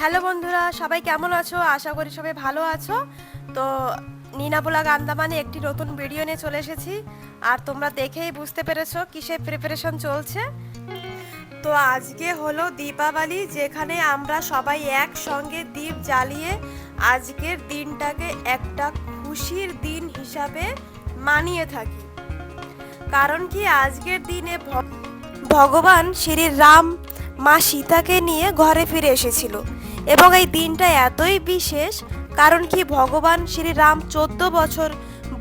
Hello বন্ধুরা, সবাই কেমন আছো? আশা করি সবাই ভালো আছো। তো নিনাবুলাগ আন্দামানে একটি নতুন ভিডিও নিয়ে চলে এসেছি। আর তোমরা দেখেই বুঝতে পেরেছ কিসের প্রিপারেশন চলছে। তো আজকে হলো দীপাবলি, যেখানে আমরা সবাই একসঙ্গে দীপ জ্বালিয়ে আজকের দিনটাকে একটা খুশির দিন হিসাবে মানিয়ে থাকি। কারণ কি আজকের দিনে ভগবান শ্রী রাম মা সীতাকে নিয়ে ঘরে ফিরে এসেছিল। এবং এই দিনটা এতই বিশেষ, কারণ কি ভগবান শ্রী রাম চোদ্দ বছর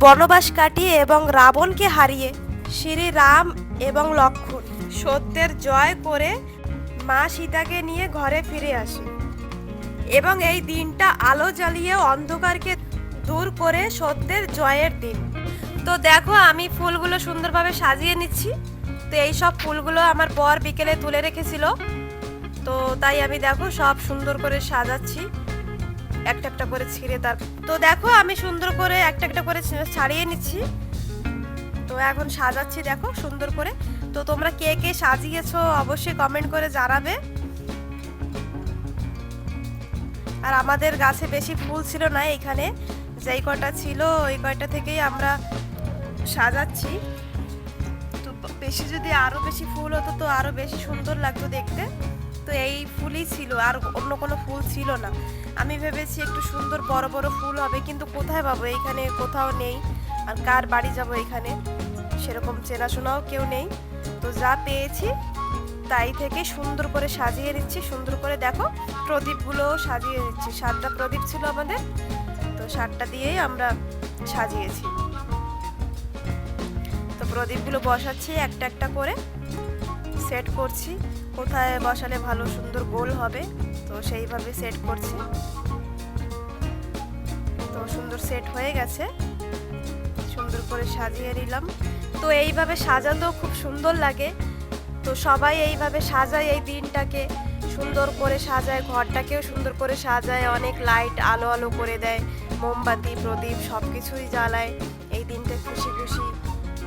বনবাস কাটিয়ে এবং রাবণকে হারিয়ে শ্রী রাম এবং লক্ষ্মণ সত্যের জয় করে মা সীতাকে নিয়ে ঘরে ফিরে আসে। এবং এই দিনটা আলো জ্বালিয়ে অন্ধকারকে দূর করে সত্যের জয়ের দিন। তো দেখো, আমি ফুলগুলো সুন্দরভাবে সাজিয়ে নিচ্ছি। তো এই সব ফুলগুলো আমার বর বিকেলে তুলে রেখেছিল। তো তাই আমি দেখো সব সুন্দর করে সাজাচ্ছি। একটা একটা করে ছিঁড়ে তার তো দেখো আমি সুন্দর করে একটা একটা করে ছাড়িয়ে নিচ্ছি। তো এখন সাজাচ্ছি দেখো সুন্দর করে। তো তোমরা কে কে সাজিয়েছো অবশ্যই কমেন্ট করে জানাবে। আর আমাদের গাছে বেশি ফুল ছিল না এখানে। যেই কটা ছিল ওই কয়টা থেকেই আমরা সাজাচ্ছি। তো বেশি যদি আরও বেশি ফুল হতো তো আরও বেশি সুন্দর লাগতো দেখতে। তো এই ফুলই ছিল, আর অন্য কোনো ফুল ছিল না। আমি ভেবেছি একটু সুন্দর বড় বড় ফুল হবে, কিন্তু কোথায় পাবো? এইখানে কোথাও নেই। আর কার বাড়ি যাব এখানে সেরকম চেনাশোনাও কেউ নেই। তো যা পেয়েছি, তাই থেকে সুন্দর করে সাজিয়ে নিচ্ছি সুন্দর করে দেখো, প্রদীপগুলোও সাজিয়ে দিচ্ছি। সাতটা প্রদীপ ছিল আমাদের, তো সাতটা দিয়েই আমরা সাজিয়েছি। তো প্রদীপগুলো বসাচ্ছি, একটা একটা করে সেট করছি। কোথায় বসালে ভালো সুন্দর গোল হবে, তো সেইভাবে সেট করছি। তো সুন্দর সেট হয়ে গেছে। সুন্দর করে সাজিয়ে নিলাম। তো এইভাবে সাজাতেও খুব সুন্দর লাগে। তো সবাই এইভাবে সাজায় এই দিনটাকে। সুন্দর করে সাজায়, ঘরটাকেও সুন্দর করে সাজায়, অনেক লাইট আলো আলো করে দেয়। মোমবাতি, প্রদীপ সব কিছুই জ্বালায়। এই দিনটা খুশি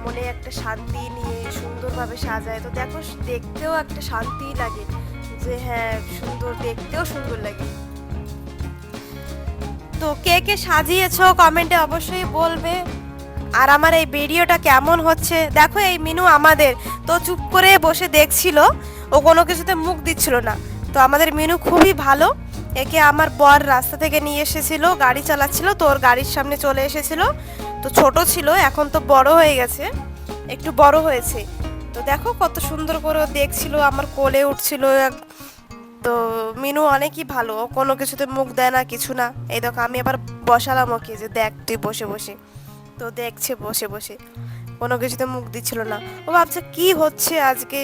মনে একটা শান্তি নিয়ে সুন্দরভাবে সাজায়। তো দেখো, দেখতেও একটা শান্তি লাগে যে হ্যাঁ সুন্দর, দেখতেও সুন্দর লাগে। তো কে কে সাজিয়েছো কমেন্টে অবশ্যই বলবে। আর আমার এই ভিডিওটা কেমন হচ্ছে? দেখো এই মিনু আমাদের। তো চুপ করে বসে দেখছিল, ও কোনো কিছুতে মুখ দিচ্ছিল না। তো আমাদের মিনু খুবই ভালো। একে আমার বর রাস্তা থেকে নিয়ে এসেছিল, গাড়ি চালাচ্ছিল, তো ওর গাড়ির সামনে চলে এসেছিল। তো ছোট ছিল, এখন তো বড় হয়ে গেছে, একটু বড় হয়েছে। তো দেখো কত সুন্দর করে দেখছিল, আমার কোলে উঠছিল। তো মিনু অনেকই ভালো কোনো কিছুতে মুখ দেয় না, কিছু না। এই দেখো, আমি আবার বসালাম ওকে যে, দেখ, তুই বসে বসে। তো দেখছে, বসে বসে। কোনো কিছুতে মুখ দিচ্ছিল না। ও ভাবছে, কি হচ্ছে আজকে?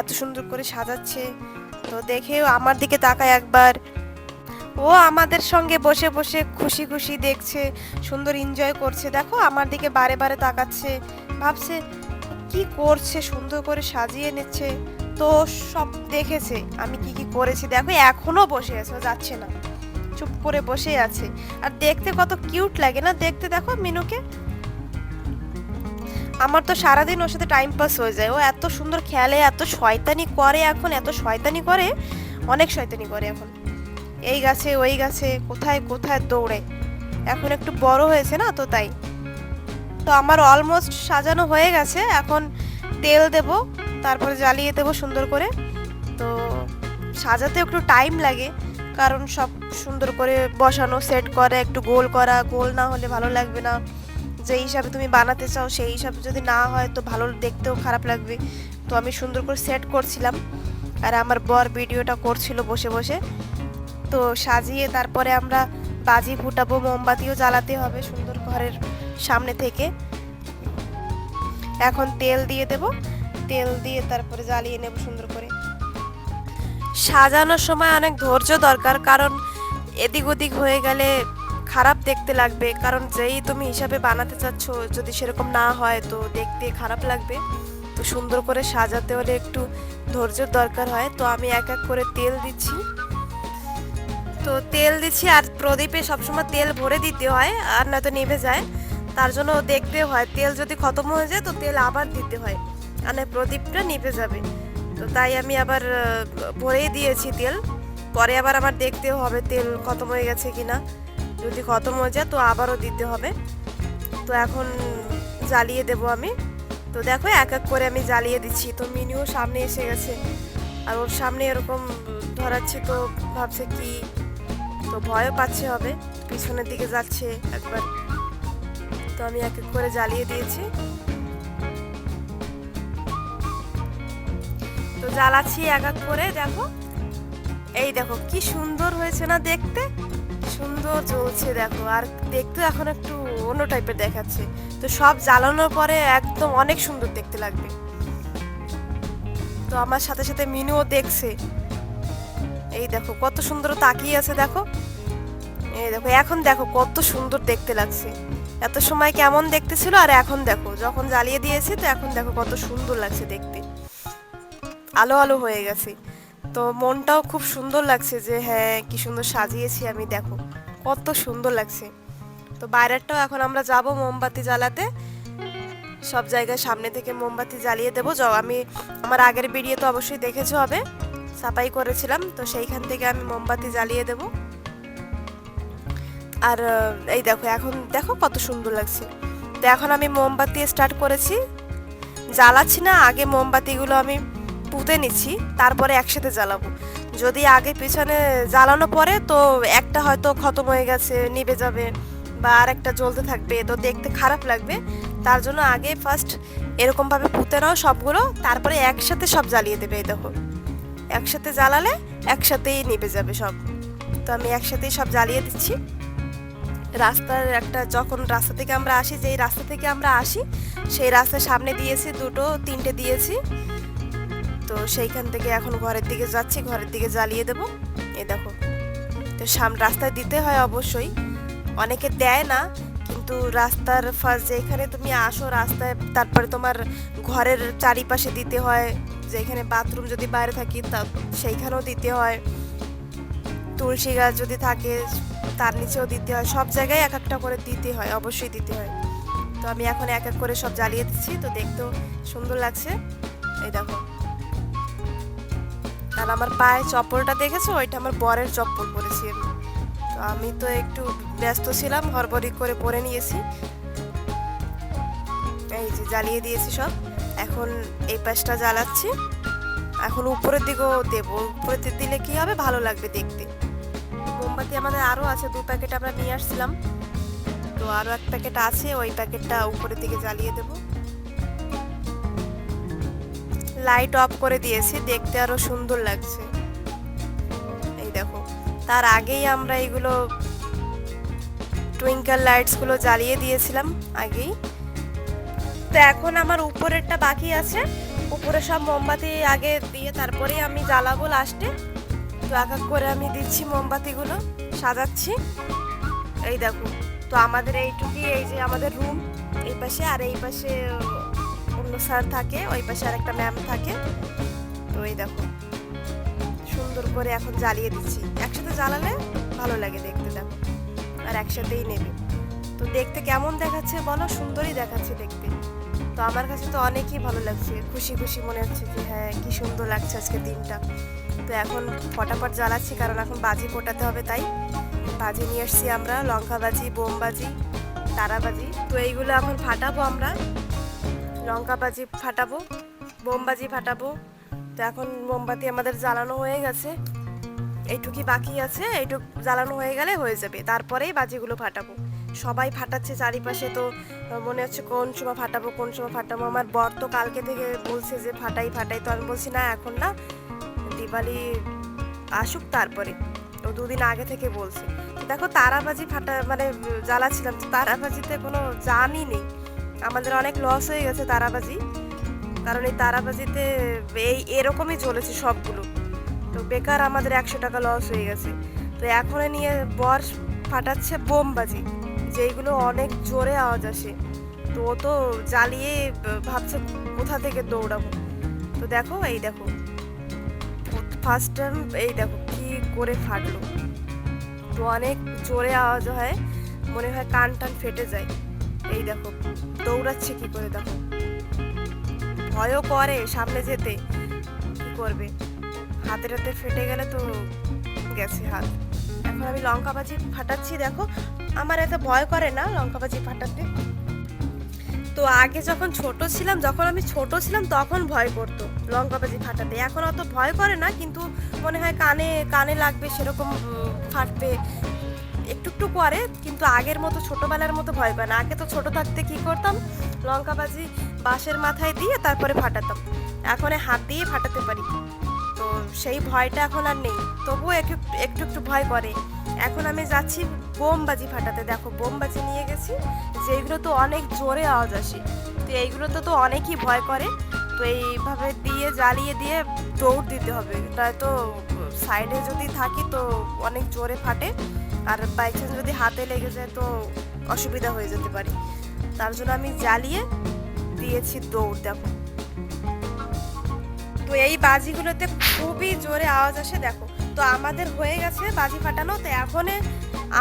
এত সুন্দর করে সাজাচ্ছে। তো দেখে আমার দিকে তাকায় একবার। ও আমাদের সঙ্গে বসে বসে খুশি খুশি দেখছে, সুন্দর এনজয় করছে। দেখো, আমার দিকে বারে বারে তাকাচ্ছে, ভাবছে, কি করছে, সুন্দর করে সাজিয়ে নিচ্ছে? তো সব দেখেছে, আমি কি কি করেছি? দেখো, এখনও বসে আছে যাচ্ছে না। চুপ করে বসে আছে। আর দেখতে কত কিউট লাগে না? দেখতে দেখো, মিনুকে। আমার তো সারাদিন ওর সাথে টাইম পাস হয়ে যায়। ও এত সুন্দর খেলে, এত শয়তানি করে এখন, এত শয়তানি করে, অনেক শয়তানি করে এখন। এই গাছে, ওই গাছে, কোথায় কোথায় দৌড়ে? এখন একটু বড় হয়েছে না তো তাই। তো আমার অলমোস্ট সাজানো হয়ে গেছে, এখন তেল দেব, তারপরে জ্বালিয়ে দেবো সুন্দর করে। তো সাজাতে একটু টাইম লাগে, কারণ সব সুন্দর করে বসানো সেট করা, একটু গোল করা, গোল না হলে ভালো লাগবে না। যে হিসাবে তুমি বানাতে চাও, সেই হিসাবে যদি না হয় তো ভালো দেখতেও খারাপ লাগবে। তো আমি সুন্দর করে সেট করছিলাম, আর আমার বর ভিডিওটা করছিল বসে বসে। তো সাজিয়ে তারপরে আমরা বাজি ফুটাবো, মোমবাতিও জ্বালাতে হবে সুন্দর ঘরের সামনে থেকে। এখন তেল দিয়ে দেব, তেল দিয়ে তারপরে জ্বালিয়ে নেব সুন্দর করে। সাজানোর সময় অনেক ধৈর্য দরকার, কারণ এদিক ওদিক হয়ে গেলে খারাপ দেখতে লাগবে, কারণ যেই তুমি হিসাবে বানাতে চাচ্ছ, যদি সেরকম না হয় তো দেখতে খারাপ লাগবে। তো সুন্দর করে সাজাতে হলে একটু ধৈর্যের দরকার হয়। তো আমি এক এক করে তেল দিচ্ছি। তো তেল দিচ্ছি আর প্রদীপে সবসময় তেল ভরে দিতে হয়, আর নয়তো নিভে যায়। তার জন্য দেখতে হয়, তেল যদি খতম হয়ে যায় তো তেল আবার দিতে হয়, আর নয় প্রদীপটা নিভে যাবে। তো তাই আমি আবার ভরেই দিয়েছি তেল। পরে আবার আমার দেখতেও হবে তেল খতম হয়ে গেছে কিনা। যদি খতম হয়ে যায় তো আবারও দিতে হবে। তো এখন জ্বালিয়ে দেব আমি। তো দেখো এক এক করে আমি জ্বালিয়ে দিচ্ছি। তো মিনিও সামনে এসে গেছে। আর ওর সামনে এরকম ধরাচ্ছি তো ভাবছে কি তো ভয়ও পাচ্ছে হবে। পিছনের দিকে যাচ্ছে একবার। তো আমি এক এক করে জ্বালিয়ে দিয়েছি। তো জ্বালাচ্ছি এক এক করে, দেখো। এই দেখো, কি সুন্দর হয়েছে না দেখতে? সুন্দর জ্বলছে দেখো, আর দেখতে এখন একটু অন্য টাইপের দেখাচ্ছে। তো সব জ্বালানোর পরে একদম অনেক সুন্দর দেখতে লাগবে। তো আমার সাথে সাথে মিনুও দেখছে। এই দেখো, কত সুন্দর তাকিয়ে আছে দেখো। এই দেখো, এখন দেখো কত সুন্দর দেখতে লাগছে। এত সময় কেমন দেখতে ছিল আর এখন দেখো, যখন জ্বালিয়ে দিয়েছি তো এখন দেখো কত সুন্দর লাগছে দেখতে। আলো আলো হয়ে গেছে। তো মনটাও খুব সুন্দর লাগছে যে হ্যাঁ কি সুন্দর সাজিয়েছি আমি, দেখো। কত সুন্দর লাগছে। তো বাইরেরটাও এখন আমরা যাব মোমবাতি জ্বালাতে। সব জায়গায় সামনে থেকে মোমবাতি জ্বালিয়ে দেবো। আমি, আমার আগের ভিডিও তো অবশ্যই দেখেছ হবে। সাফাই করেছিলাম, তো সেইখান থেকে আমি মোমবাতি জ্বালিয়ে দেব। আর এই দেখো, এখন দেখো কত সুন্দর লাগছে। তো এখন আমি মোমবাতি স্টার্ট করেছি। জ্বালাচ্ছি না, আগে মোমবাতিগুলো আমি পুঁতে নিচ্ছি, তারপরে একসাথে জ্বালাবো। যদি আগে পিছনে জ্বালানো পরে তো একটা হয়তো খতম হয়ে গেছে, নিভে যাবে বা আর একটা জ্বলতে থাকবে, তো দেখতে খারাপ লাগবে। তার জন্য আগে ফার্স্ট এরকমভাবে পুঁতে নাও সবগুলো, তারপরে একসাথে সব জ্বালিয়ে দেবে, এই দেখো। একসাথে জ্বালালে একসাথেই নিভে যাবে সব। তো আমি একসাথেই সব জ্বালিয়ে দিচ্ছি। রাস্তার একটা যখন রাস্তা থেকে আমরা আসি, যেই রাস্তা থেকে আমরা আসি, সেই রাস্তার সামনে দিয়েছি দুটো, তিনটে দিয়েছি। তো সেইখান থেকে এখন ঘরের দিকে যাচ্ছি, ঘরের দিকে জ্বালিয়ে দেবো। এ দেখো, তো সাম, রাস্তায় দিতে হয় অবশ্যই। অনেকে দেয় না, কিন্তু রাস্তার ফার্স্ট যেখানে তুমি আসো রাস্তায়, তারপরে তোমার ঘরের চারিপাশে দিতে হয়। যেখানে বাথরুম যদি বাইরে থাকি, তা সেইখানেও দিতে হয়। তুলসী গাছ যদি থাকে, তার নিচেও দিতে হয়। সব জায়গায় এক একটা করে দিতে হয়, অবশ্যই দিতে হয়। তো আমি এখন এক এক করে সব জ্বালিয়ে দিচ্ছি, তো দেখতেও সুন্দর লাগছে। এই দেখো। আর আমার পায়ে চপ্পলটা দেখেছ? ওইটা আমার বরের চপ্পল পরেছি আমি। তো আমি তো একটু ব্যস্ত ছিলাম, হড়বড়ি করে পরে নিয়েছি। এই যে জ্বালিয়ে দিয়েছি সব। এখন এই পাশটা জ্বালাচ্ছি। এখন উপরের দিকেও দেবো। উপরের দিকে দিলে কি হবে? ভালো লাগবে দেখতে। মোমবাতি আমাদের আরও আছে দু প্যাকেট আমরা নিয়ে আসছিলাম। তো আরও এক প্যাকেট আছে, ওই প্যাকেটটা উপরের দিকে জ্বালিয়ে দেবো। লাইট অফ করে দিয়েছি, দেখতে আরও সুন্দর লাগছে। এই দেখো, তার আগেই আমরা এগুলো টুইঙ্কেল লাইটসগুলো জ্বালিয়ে দিয়েছিলাম, আগেই। তো এখন আমার উপরেরটা বাকি আছে। উপরে সব মোমবাতি আগে দিয়ে তারপরে আমি জ্বালাবো লাস্টে তো এক এক করে আমি দিচ্ছি মোমবাতিগুলো, সাজাচ্ছি। এই দেখো, তো আমাদের এইটুকুই, এই যে আমাদের রুম এই পাশে আর এই পাশে অন্য স্যার থাকে, ওই পাশে আর একটা ম্যাম থাকে। তো এই দেখো, সুন্দর করে এখন জ্বালিয়ে দিচ্ছি। একসাথে জ্বালালে ভালো লাগে দেখতে, দেখো। আর একসাথেই নেবে। তো দেখতে কেমন দেখাচ্ছে বলো? সুন্দরই দেখাচ্ছে দেখতে। তো আমার কাছে তো অনেকই ভালো লাগছে। খুশি খুশি মনে হচ্ছে যে হ্যাঁ কি সুন্দর লাগছে আজকে দিনটা। তো এখন ফটাফট জ্বালাচ্ছি, কারণ এখন বাজি ফোটাতে হবে তাই। বাজি নিয়ে আসছি আমরা, লঙ্কা বাজি, বোম বাজি, তারা বাজি। তো এইগুলো এখন ফাটাবো আমরা। লঙ্কা বাজি ফাটাবো বোমবাজি ফাটাবো। তো এখন মোমবাতি আমাদের জ্বালানো হয়ে গেছে। এইটুকি বাকি আছে, এইটুক জ্বালানো হয়ে গেলে হয়ে যাবে। তারপরেই বাজিগুলো ফাটাবো। সবাই ফাটাচ্ছে চারিপাশে তো মনে হচ্ছে কোন সময় ফাটাবো, কোন সময় ফাটাবো। আমার বর তো কালকে থেকে বলছে যে ফাটাই ফাটাই তো আমি বলছি, না, এখন না, দিওয়ালি আসুক তারপরে। ও দুদিন আগে থেকে বলছে। দেখো, তারাবাজি ফাটা মানে জ্বালাচ্ছিলাম, তো তারাবাজিতে কোনো জানই নেই। আমাদের অনেক লস হয়ে গেছে তারাবাজি, কারণ এই তারাবাজিতে এই, এরকমই চলেছে সবগুলো। তো বেকার আমাদের একশো টাকা লস হয়ে গেছে। তো এখন নিয়ে বর ফাটাচ্ছে বোমবাজি। যেইগুলো অনেক জোরে আওয়াজ আসে। তো ও তো জ্বালিয়ে ভাবছে কোথা থেকে দৌড়াবো। তো দেখো, এই দেখো। ফার্স্ট টাইম এই দেখো কি করে ফাটলো। তো অনেক জোরে আওয়াজ হয়, মনে হয় কান টান ফেটে যায়। এই দেখো, দৌড়াচ্ছে কি করে দেখো। ভয়ও করে সামনে যেতে। কি করবে? হাতে হাতে ফেটে গেলে তো গেছে হাত। এখন আমি লঙ্কা ভাজি ফাটাচ্ছি, দেখো। আমার এত ভয় করে না লঙ্কা ভাজি ফাটাতে তো আগে যখন ছোট ছিলাম, যখন আমি ছোট ছিলাম, তখন ভয় করতো লঙ্কা ভাজি ফাটাতে। এখন অত ভয় করে না, কিন্তু মনে হয় কানে কানে লাগবে সেরকম ফাটবে। একটু একটু করে, কিন্তু আগের মতো, ছোটবেলার মতো ভয় পায় না। আগে তো ছোট থাকতে কি করতাম? লঙ্কা ভাজি বাঁশের মাথায় দিয়ে তারপরে ফাটাতাম। এখন হাত দিয়ে ফাটাতে পারি। তো সেই ভয়টা এখন আর নেই। তবুও একটু একটু একটু ভয় করে। এখন আমি যাচ্ছি বোমবাজি ফাটাতে, দেখো বোমবাজি নিয়ে গেছি। যেগুলো তো অনেক জোরে আওয়াজ আসে, তো এইগুলোতে তো অনেকই ভয় করে। তো এইভাবে দিয়ে, জ্বালিয়ে দিয়ে দৌড় দিতে হবে। তো সাইডে যদি থাকি তো অনেক জোরে ফাটে। আর বাই চান্স যদি হাতে লেগে যায় তো অসুবিধা হয়ে যেতে পারে। তার জন্য আমি জ্বালিয়ে দিয়েছি দৌড়, দেখো। তো এই বাজিগুলোতে খুবই জোরে আওয়াজ আসে, দেখো। তো আমাদের হয়ে গেছে বাজি ফাটানো, তো এখন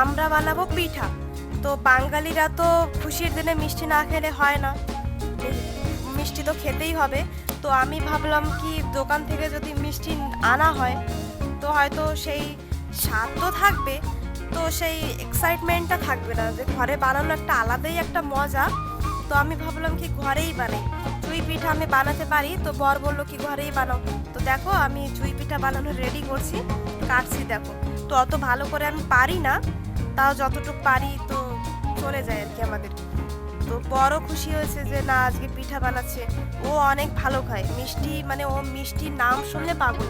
আমরা বানাবো পিঠা। তো বাঙালিরা তো খুশির দিনে মিষ্টি না খেলে হয় না। মিষ্টি তো খেতেই হবে। তো আমি ভাবলাম কি দোকান থেকে যদি মিষ্টি আনা হয়, তো হয়তো সেই স্বাদ তো থাকবে, তো সেই এক্সাইটমেন্টটা থাকবে না। যে ঘরে বানানো একটা আলাদাই একটা মজা, তো আমি ভাবলাম কি ঘরেই বানাই। চুই পিঠা আমি বানাতে পারি। তো বর বলল, কি ঘরেই বানাও? তো দেখো, আমি চুই পিঠা বানানো রেডি করছি। কাটছি দেখো। তো অত ভালো করে আমি পারি না, তাও যতটুকু পারি তো চলে যায় আর কি আমাদের। তো বড় খুশি হয়েছে যে, না, আজকে পিঠা বানাচ্ছে। ও অনেক ভালো খায়। মিষ্টি মানে ও মিষ্টির নাম শুনলে পাগল।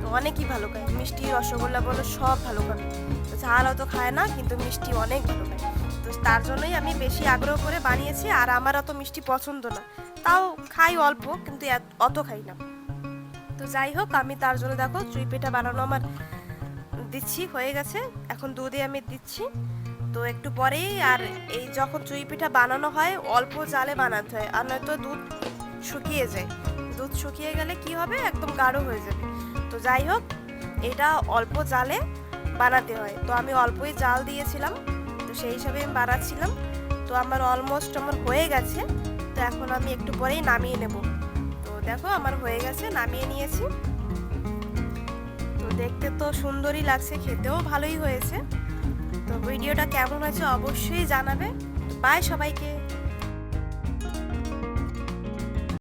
তো অনেকই ভালো খায়। মিষ্টি, রসগোল্লা বলো, সব ভালো খাবে। ঝাল অত খায় না, কিন্তু মিষ্টি অনেক ভালো খায়। তো তার জন্যই আমি বেশি আগ্রহ করে বানিয়েছি আর আমার অত মিষ্টি পছন্দ না। তাও খাই অল্প, কিন্তু অত খাই না। তো যাই হোক, আমি তার জন্য দেখো চুই পিঠা বানানো আমার দিচ্ছি, হয়ে গেছে। এখন দুধে আমি দিচ্ছি। তো একটু পরেই আর এই যখন চুই পিঠা বানানো হয়, অল্প জালে বানাতে হয়, আর নয়তো দুধ শুকিয়ে যায়। দুধ শুকিয়ে গেলে কি হবে? একদম গাঢ় হয়ে যাবে। তো যাই হোক, এটা অল্প জালে বানাতে হয়। তো আমি অল্পই জাল দিয়েছিলাম। সেই হিসাবে আমি বাড়াচ্ছিলাম। তো আমার অলমোস্ট আমার হয়ে গেছে। তো এখন আমি একটু পরেই নামিয়ে নেব। তো দেখো আমার হয়ে গেছে, নামিয়ে নিয়েছি। তো দেখতে তো সুন্দরই লাগছে, খেতেও ভালোই হয়েছে। তো ভিডিওটা কেমন হয়েছে অবশ্যই জানাবে। বাই সবাইকে।